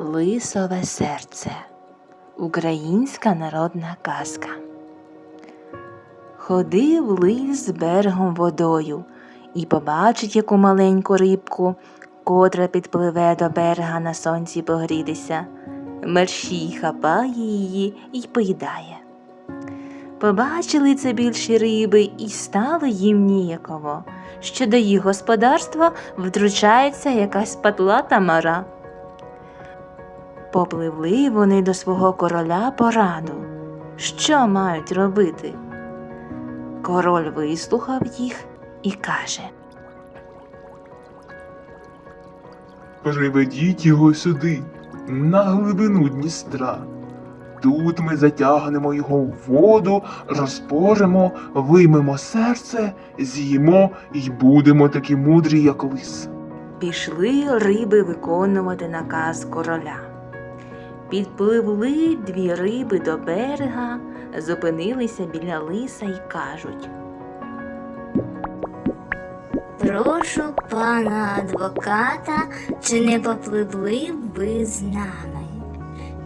Лисове серце. Українська народна казка. Ходив лис з берегом водою і побачить яку маленьку рибку, котра підпливе до берега на сонці погрітися. Мерщій хапає її і поїдає. Побачили це більші риби і стало їм ніяково, що до їх господарства втручається якась патлата мара. Попливли вони до свого короля по раду. Що мають робити? Король вислухав їх і каже Приведіть його сюди, на глибину Дністра. Тут ми затягнемо його в воду, розпоримо, виймемо серце, з'їмо і будемо такі мудрі, як лис. Пішли риби виконувати наказ короля. Підпливли дві риби до берега, зупинилися біля лиса і кажуть. Прошу пана адвоката, чи не попливли б ви з нами?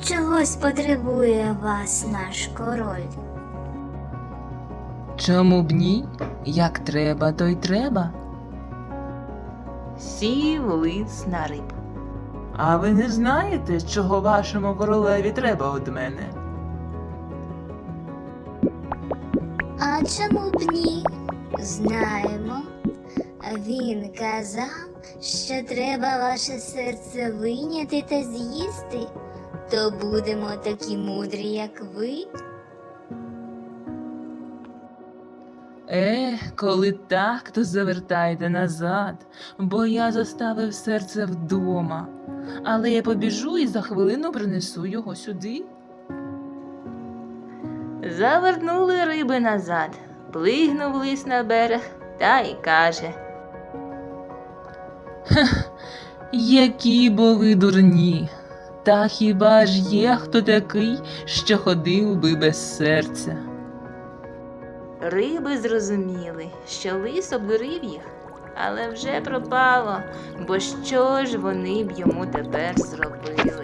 Чогось потребує вас наш король. Чому б ні? Як треба, то й треба. Сів лис на риб. А ви не знаєте, чого вашому королеві треба від мене? А чому б ні? Знаємо. Він казав, що треба ваше серце вийняти та з'їсти, то будемо такі мудрі, як ви. Е, коли так, то завертайте назад, бо я заставив серце вдома. Але я побіжу і за хвилину принесу його сюди. Завернули риби назад, плигнув лис на берег та й каже. Які бо ви дурні. Та хіба ж є хто такий, що ходив би без серця? Риби зрозуміли, що лис обдурив їх, але вже пропало, бо що ж вони б йому тепер зробили?